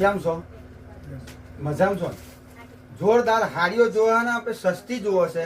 કેમ છો? મજામાં છો? જોરદાર હાડીઓ જોવાના આપણે સસ્તી જોવો છે.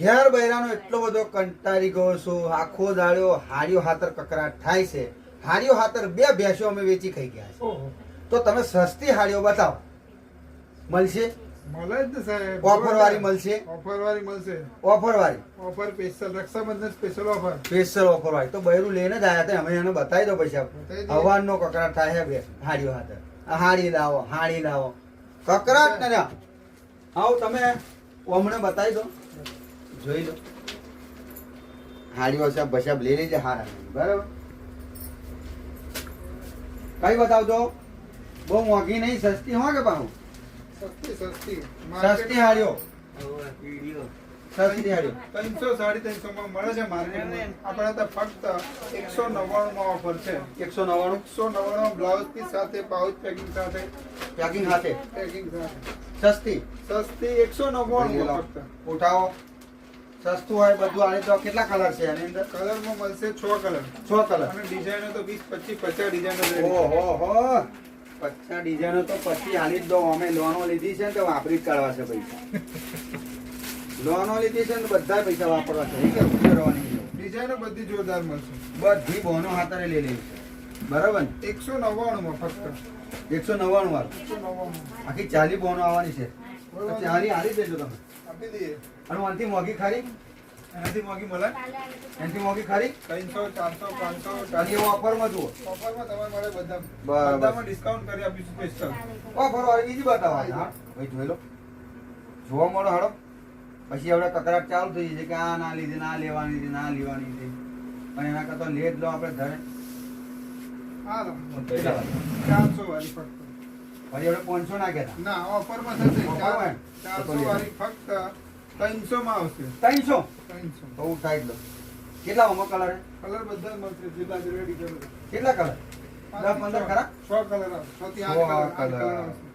ઘેર બૈરાનો એટલો બધો કંટાળી ગયો છું. આખો દાડ્યો હાડીઓ હાથર કકરાટ થાય છે. હાડીઓ હાથર બે ભેંસો અમે વેચી ખાઈ ગયા છે. તો તમે સસ્તી હાડીઓ બતાવો. મળશે? મળે જ ને સાહેબ. ઓફર વાળી મળશે? ઓફર વાળી મળશે. ઓફર વાળી offer special Rakshabandhan special offer. Special offer વાળી તો બૈરું લઈને જ આવ્યા હતા. અમે એને બતાવી દો પૈસા હવાનો કકરાટ થાય છે બે હાડીઓ હાથે આ હાડી લાવો હાડી લાવો. કકરાટ ને રહ્યા. તમે અમને બતાવી દો. જોઈ લો. હાડીઓ સાહેબ બસાબ લઈ લેજે હારા બરાબર? કઈ બતાવજો? બહુ મોંઘી નહીં સસ્તી હો કે પાછું સસ્તી સસ્તી. સસ્તી હાડીઓ ત્રણસો સાડી ત્રણસો માં મળે છે માર્કેટમાં આપણે તો ફક્ત એકસો નવ્વાણું માં ઓફર છે. એકસો નવ્વાણું? એકસો નવ્વાણું બ્લાઉઝ પીસ સાથે પાઉચ પેકિંગ સાથે. પેકિંગ સાથે? પેકિંગ સાથે. સસ્તી? સસ્તી એકસો નવ્વાણું ઉઠાવો. સસ્તું હોય બધું આની તો કેટલા કલર છે એની અંદર? કલરમાં મળશે છ કલર. છ કલર? અને ડિઝાઇનો તો વીસ પચીસ પચાસ ડિઝાઇનો ઓહો હો. પચાસ ડિઝાઇનો તો પછી આની જ દો. અમે લોનો લીધી છે ને તો વાપરી જ કાઢવા છે પૈસા. લોનો લીધી છે ને બધા પૈસા વાપરવા છે. ડિઝાઇનો બધી જોરદાર મળશે. બધી બોનો હાથે લઈ લેવી છે. બરાબર ને? એકસો નવ્વાણુંમાં ફક્ત. એકસો નવ્વાણું વાળું. આખી ચાલી બોનો આવવાની છે. પછી હારી દેજો તમે. આપી દઈએ. અને આનથી મોંઘી ખારી? એનાથી મોંઘી મળે? એનાથી મોંઘી ખારી? ત્રણસો ચારસો પાંચસો અને એ ઓફરમાં જુઓ. ઓફરમાં તમારે મળે બધા બધામાં ડિસ્કાઉન્ટ કરી આપીશું સ્પેશિયલ ઓફર વાળી બીજી બતાવવા હા. ભાઈ જોઈ લો. જોવા મળો હાડો પછી આપણે કકરાટ ચાલુ થઈ જાય કે આ ના લીધે ના લેવાની છે ના લેવાની છે. પણ એના કરતા લે જ લો આપણે ઘરે કેટલા ચારસો વાળી ફક્ત. ફરી આપણે પાંચસો નાખ્યા હતા. ના ઓફરમાં થશે. ચારસો વાળી ફક્ત ત્રણસો માં આવશે. ત્રણસો? ત્રણસો. ઉઠાઈ લો કેટલા આમાં કલર કલર બધા મળશે. જે બાજુ રેડી કરો. કેટલા કલર દસ પંદર ખરા? છ કલર છ થી આઠ કલર.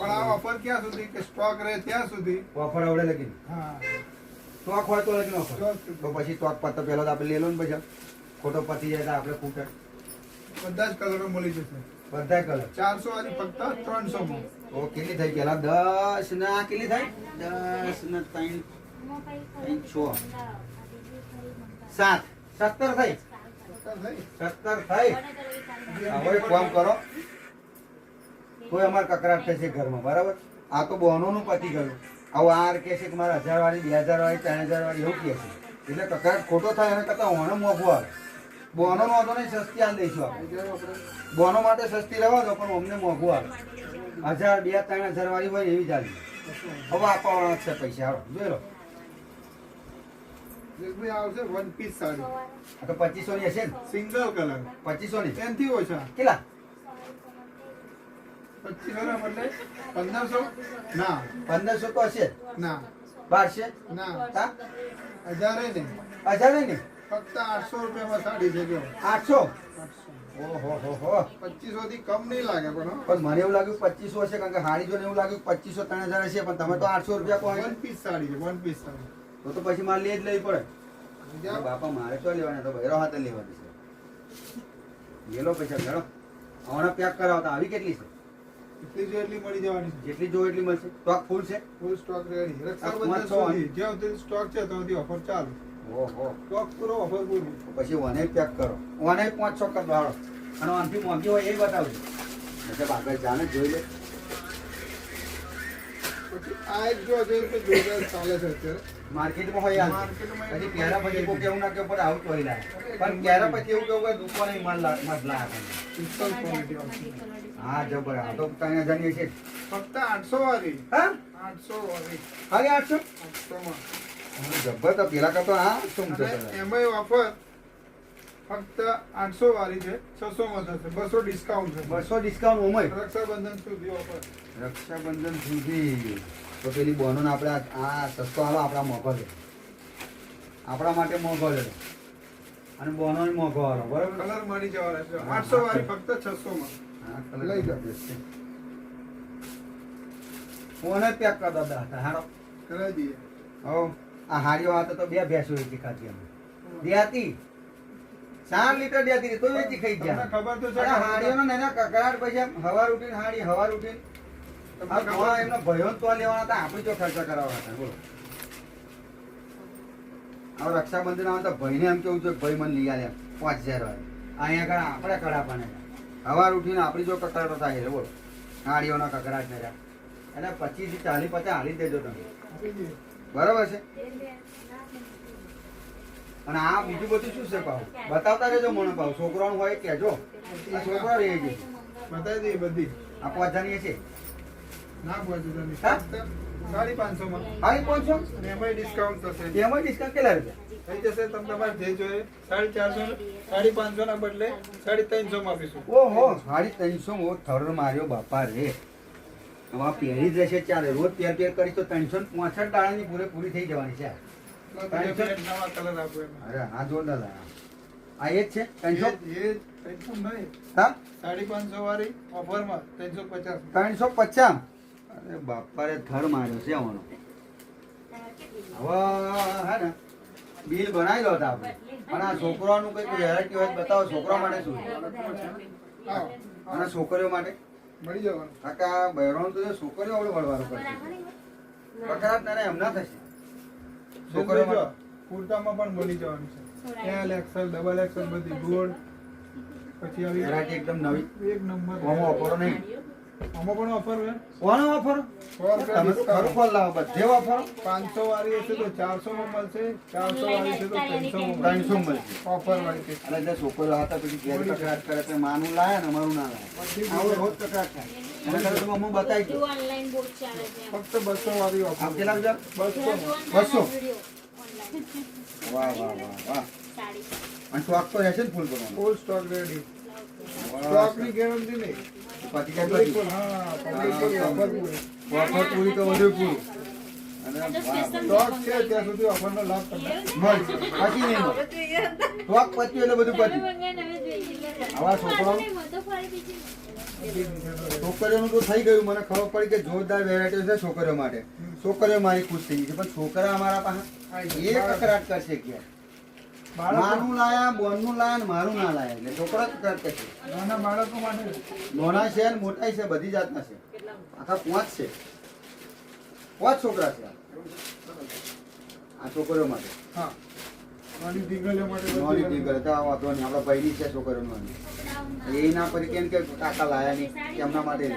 પણ આ ઓફર ક્યાં સુધી કે સ્ટોક રહે ત્યાં સુધી? ઓફર આવડે લગી હા. ટોક હોય તો લગી ઓફર તો પછી સ્ટોક પત્તો પહેલો તો આપણે લઈ લો ને પછી ખોટો પતી જાય તો આપણે ફૂટે બધા જ કલરો મળી જશે. બધા કલર ચારસો અને ફક્ત ત્રણસો માં. ઓ કેટલી થઈ? પેલા દસ ના કેટલી થાય દસ ને ત્રણ. છ. સાત. સત્તર થઈ? સત્તર થઈ. હવે કામ કરો. કોઈ અમારે કકરાટ થશે ઘરમાં બરાબર? આ તો બોનોનું પતી ગયું. આવું આર કે છે કે મારે હજાર વાળી બે હજાર વાળી ત્રણ હજાર વાળી એવું કહે છે. એટલે કકરાટ ખોટો થાય એના કરતાં ઓણો મોંઘું આવે. બોનો નો વાંધો નહીં સસ્તી આલ દઈશું આપણે. બોનો માટે સસ્તી રહેવા દો પણ અમને મોંઘું આવે. હજાર બે ત્રણ હજાર વાળી હોય એવી ચાલી હવે આપવાના જ છે પૈસા હાલો જોઈ લો. આવશે વન પીસ સાડી. તો પચીસો ની હશે ને? Single colour. પચીસો ની ત્યાંથી ઓછા. કેટલા? પચીસો ના બદલે પંદરસો? ના પંદરસો તો હશે. ના. બારશે? ના. હા? હજારે નહીં. હજાર નહીં? ફક્ત આઠસો રૂપિયામાં સાડી છે જો. આઠસો? પચીસો થી કમ નહીં લાગે પણ પણ મને એવું લાગ્યું પચીસો હશે કારણ કે હાડી જોઈને એવું લાગ્યું પચીસો ત્રણ હજાર હશે પણ તમે તો આઠસો રૂપિયા કહો વન પીસ સાડી છે વન પીસ સાડી. તો તો પછી મારે લે જ લેવી પડે. બાપા મારે તો લેવાના તો ભૈરો હાથે લેવાની છે લે લો પૈસા ઘણો હમણાં પેક કરાવતા આવી કેટલી છે? એટલી જો એટલી મળી જવાની. જેટલી જો એટલી મળશે. સ્ટોક ફૂલ છે? ફૂલ સ્ટોક રેડી રક્ષાબંધન સુધી. જ્યાં સુધી સ્ટોક છે ત્યાં સુધી ઓફર ચાલુ. ઓહો. સ્ટોક પૂરો ઓફર પૂરી પછી વને પેક કરો. વને પાંચસો કર. દો અને આનાથી મોંઘી હોય એ બતાવજો. એટલે આગળ જાણે જ જોઈ લે. પછી આ એક જો જોરદાર ચાલે છે અત્યારે. માર્કેટમાં હોય માર્કેટમાં પછી ક્યારે પછી કોઈ કેવું ના કે પણ લાગે ક્યારે પછી એવું કેવું કે દુકાને માલ માલ ક્વોલિટી હા જબર. આ તો ત્રણ હજારની છે ફક્ત આઠસો વાળી. હા? આઠસો વાળી. ખાલી આઠસો? આઠસોમાં. જબ્બર તો પેલા કરતો હા શું છે અને એમાંય ઓફર ફક્ત આઠસો વાળી છે છસો માં થશે બસો ડિસ્કાઉન્ટ છે બસો ડિસ્કાઉન્ટ ઉમર રક્ષાબંધન સુધી ઓફર. રક્ષાબંધન સુધી. તો પેલી બહેનો આપણે આ- સસ્તો હાલો આપણા મોઘો છે. આપણા માટે મોઘો છે. અને બહેનો મોઘો હાલો બરાબર? કલર મળી જવાના છે આઠસો વાળી ફક્ત છસો માં લઈ છે. ફોને પેક કરતા દાદા હારો કરાવી દઈએ. હો આ હાડીઓ હાથે તો બે ભેંસો વેચી ખાધી અમે. બે હતી? ચાર લીટર દેતી તો વેચી ખાઈ જાય ગયા ખબર તો છે હાડીઓનો નાના કકડાટ પછી હવા ઉઠીને હાડી હવા રૂટીન. એમનો ભયો તો લેવાના હતા આપણે જો ખર્ચા કરાવવા હતા બોલો. હવે રક્ષાબંધન આવે તો ભાઈને એમ કેવું છે કે ભાઈ મને લઈ આલ્યા પાંચ હજાર વાળા. અહીંયા આગળ આપણે કડા પાને હવાર ઉઠીને આપણી જો કકડાટો થાય છે બોલો. હાડીઓના કકડાટ ને એટલે પચીસથી ચાલીસ પચાસ હાલી દેજો તમે. બરાબર છે? અને આ બીજું બધું શું છે પાવ બતાવતા રહેજો મને પાવ છોકરાનું હોય કહેજો. આ છોકરા રહી ગઈ બતાવી દઈએ બધી. આ પહોંચાની છે. ના પહોંચે સાડી પાંચસો માં સાડી પાંચસો? એમાં ડિસ્કાઉન્ટ થશે. એમાં ડિસ્કાઉન્ટ કેટલા રૂપિયા? થઈ જશે તમે તમારે જે જોઈએ. સાડી ચારસો સાડી પાંચસો ના બદલે સાડી ત્રણસો માં આપીશું. ઓહો સાડી ત્રણસો મો થર માર્યો બાપા રે. હવે પહેરી જ રહેશે ચાલે રોજ પેર પહેર કરી તો ત્રણસો ને પોસઠ દાડાની પૂરેપૂરી થઈ જવાની છે. એમાં. અરે આ જોરદાર લાયા. આ એ જ છે? ત્રણસો? એ ત્રણસો નહીં. હા? સાડી પાંચસો વાળી ઓફરમાં ત્રણસો પચાસ. ત્રણસો પચાસ? અરે બાપા થર માર્યો છે આવવાનો હવે હે ને બિલ બનાવી લો આપણે અને આ છોકરાનું કંઈક વેરાયટી હોય બતાવો છોકરા માટે શું અને છોકરીઓ માટે? મળી જવાનું. કાકા બહેરો તો છોકરીઓ આપણે વળવાનું પડશે. કકડાટ નાના એમના થશે. માટે. કુર્તામાં પણ મળી જવાનું છે. એલ એક્સેલ ડબલ એક્સેલ બધી ગોળ પછી આવી વેરાયટી એકદમ નવી. એક નંબર. આમાં ઓફર નહીં. આમાં પણ ઓફર છે. કોનો ઓફર તમે તો ખરું ફળ લાવો બધે ઓફર 500 વાળી હશે તો ચારસો માં મળશે. ચારસો વાળી હશે તો ત્રણસો માં ત્રણસો મળશે. ઓફર વાળી છે. અને જે છોકરો હતા પછી ઘેર તકરાર કરે તો માનું લાયા ને મારું ના લાયા આવું રોજ તકરાર થાય. એના કરતા તો બતાવી દઉં ઓનલાઈન બોર્ડ ચાલે છે ફક્ત બસો વાળી ઓફર કેટલા રૂપિયા બસો. બસો. વાહ વાહ વાહ વાહ. અને સ્ટોક તો રહેશે ને ફૂલ કરવાનો ફૂલ સ્ટોક રેડી સ્ટોકની ગેરંટી નહીં. પછી પબ્લિક ઓફર પૂરી. તો વધુ પૂરું. સ્ટોક છે ત્યાં સુધી ઓફર નો લાભ તમને મળશે. પછી નહીં મળે. સ્ટોક પત્યું એટલે બધું પત્યું આવા છોકરાઓ. છોકરીઓનું તો થઈ ગયું. મને ખબર પડી કે જોરદાર વેરાયટી છે છોકરીઓ માટે. છોકરીઓ મારી ખુશ થઈ ગઈ છે. પણ છોકરા અમારા પાસે એ કકરાટ કરશે કે બાળકો મારું લાયા બોનનું લાયા ને મારું ના લાયા. એટલે છોકરા કકરાટ કરશે. નાના બાળકો માટે નાના છે ને મોટા છે બધી જાતના છે. આખા પાંચ છે. પાંચ છોકરા છે આ. છોકરીઓ માટે. હા. નાની દીકરીઓ માટે નોની દીકરી તો આ વાંધો નહીં. આપણા ભાઈની છે છોકરીઓ નોની પર કેમ કે કાકા લાયા નહીં એમના માટે.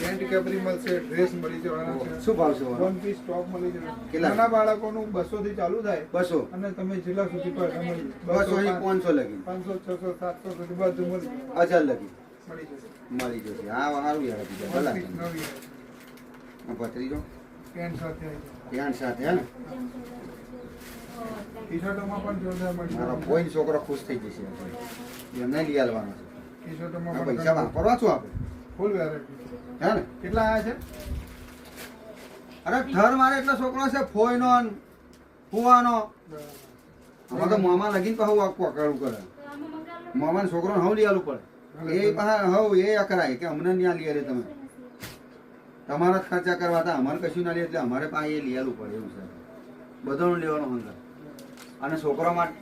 પેન્ટ કેપરી મળશે ડ્રેસ મળી જવાના શું ભાવ છે વન પીસ ટોપ મળી જશે. કેટલા? નાના બાળકોનું બસો થી ચાલુ થાય બસો. અને તમે જિલ્લા સુધી પરથી લગી. પાંચસો છસો સાતસો સુધી બધું મળી લગી. મળી જશે. મળી જશે. હા સારું યાર બીજા ભલા. નવી આ પથરીજો પેન્ટ સાથે. સાથે હે પણ જોરદાર મળી મારો કોઈ છોકરો ખુશ થઈ જશે. એમને લઈ આવવાનો છે. આ પૈસા વાપરવા શું આપણે ફૂલ વેરાયટી હે ને? કેટલા આવ્યા છે? અરે થર મારે એટલો છોકરો છે ફોઈનો ફુવાનો આમાં તો મોમાં લગીને પાછું આખું અકળું કરે. મોમાં છોકરો હવ લઈ આલું પડે. એ પાછા હવ એ અકરાય કે અમને ત્યાં લઈ આવે તમે. તમારા જ ખર્ચા કરવા હતા અમારે કશું ના લે એટલે અમારે પાસે એ લઈ આલું પડે એવું છે. બધાનું લેવાનું હંગર અને છોકરા માટે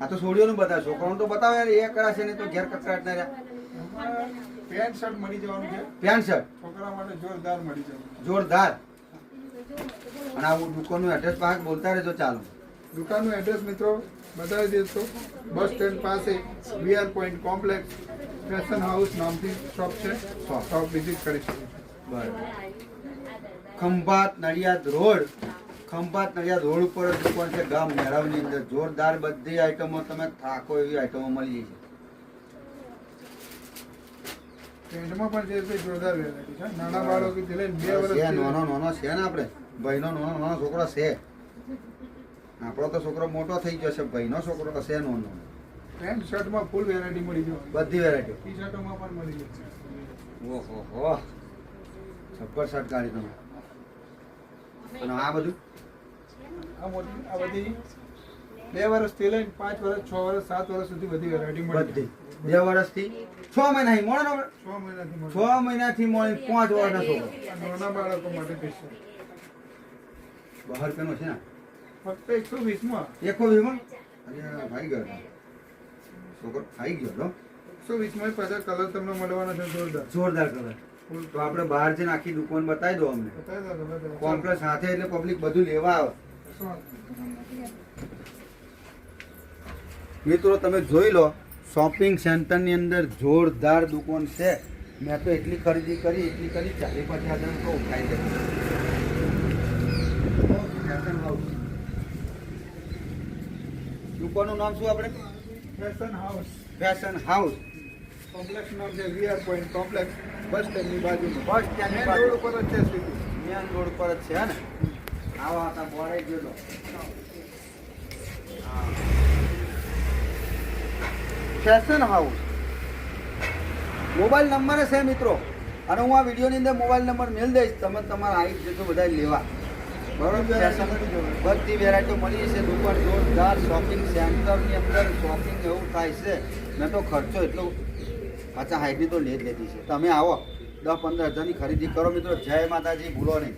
આ તો છોડીઓનું બતાવે છોકરાનું તો બતાવે એ કરાશે ને તો ઘેર કકડાટ ના રહ્યા પેન્ટ શર્ટ મળી જવાનું છે. Pant shirt? છોકરા માટે જોરદાર મળી જવાનું જોરદાર? અને આવું દુકાનનું એડ્રેસ પાક બોલતા રહેજો ચાલુ. દુકાનનું એડ્રેસ મિત્રો બતાવી દેશો બસ સ્ટેન્ડ પાસે BR point complex fashion house નામથી શોપ છે. શોપ. વિઝિટ કરી શકો બરાબર. ખંભાત નડિયાદ રોડ. ખંભાત નડિયાદ રોડ ઉપર દુકાન છે ગામ મેળાવની અંદર. જોરદાર બધી આઈટમો તમે થાકો એવી આઈટમો મળી જશે પેન્ટમાં પણ જે છે જોરદાર વેરાયટી છે. નાના બાળકોથી લઈને બે વર્ષ નાનો નાનો છે ને આપણે? ભાઈનો નાનો નાનો છોકરો છે. આપણો તો છોકરો મોટો થઈ ગયો છે ભાઈનો છોકરો તો છે નાનો. પેન્ટ શર્ટમાં ફૂલ વેરાયટી મળી જવાની બધી વેરાયટી ટી શર્ટોમાં પણ મળી જશે ઓહો હો જબ્બર શર્ટ કાઢી તમે. અને આ બધું? આ મોટી આ બધી બે વર્ષથી લઈને પાંચ વર્ષ છ વર્ષ સાત વર્ષ સુધી બધી વેરાયટી બધી. બે વર્ષથી છ મહિના ને છ મહિનાથી છ મહિનાથી મોડી પાંચ વર્ષના છોકરો. નાના બાળકો માટે સ્પેશિયલ બહાર પેનો છે ને? ફક્ત એકસો વીસમાં. એકો વીમો અરે ભાઈ ગયો. છોકરો ખાઈ ગયો લો સો વિસ્મય પાછા કલર તમને મળવાનો છે જોરદાર. જોરદાર કલર તો આપણે બહાર જઈને આખી દુકાન બતાવી દો અમને. કોમ્પ્લેક્સ સાથે એટલે પબ્લિક બધું લેવા આવે. મિત્રો તમે જોઈ લો શોપિંગ સેન્ટરની અંદર જોરદાર દુકાન છે. મેં તો એટલી ખરીદી કરી એટલી કરી ચાલી પચાસ હજાર તો ઉઠાઈ જાય. દુકાનનું નામ શું આપણે? Fashion house fashion house complex નામ છે વીઆર પોઈન્ટ કોમ્પ્લેક્સ બસ સ્ટેન્ડની બાજુમાં. બસ સ્ટેન્ડ રોડ ઉપર જ છે મેન રોડ પર જ છે હે ને? આવા હતા બોરાઈ ગયો ફેશન હાઉસ? મોબાઈલ નંબર છે મિત્રો. અને હું આ વિડીયોની અંદર મોબાઈલ નંબર મેળ દઈશ. તમે તમારા આવી જજો બધા લેવા. બરોબર? બધી વેરાયટીઓ મળી જશે. દુકાન જોરદાર શોપિંગ સેન્ટરની અંદર શોપિંગ એવું થાય છે. મેં તો ખર્ચો એટલો પાછા હાઈટની તો લે જ લેતી છે. તમે આવો. દસ પંદર હજારની ખરીદી કરો મિત્રો. જય માતાજી ભૂલો નહીં.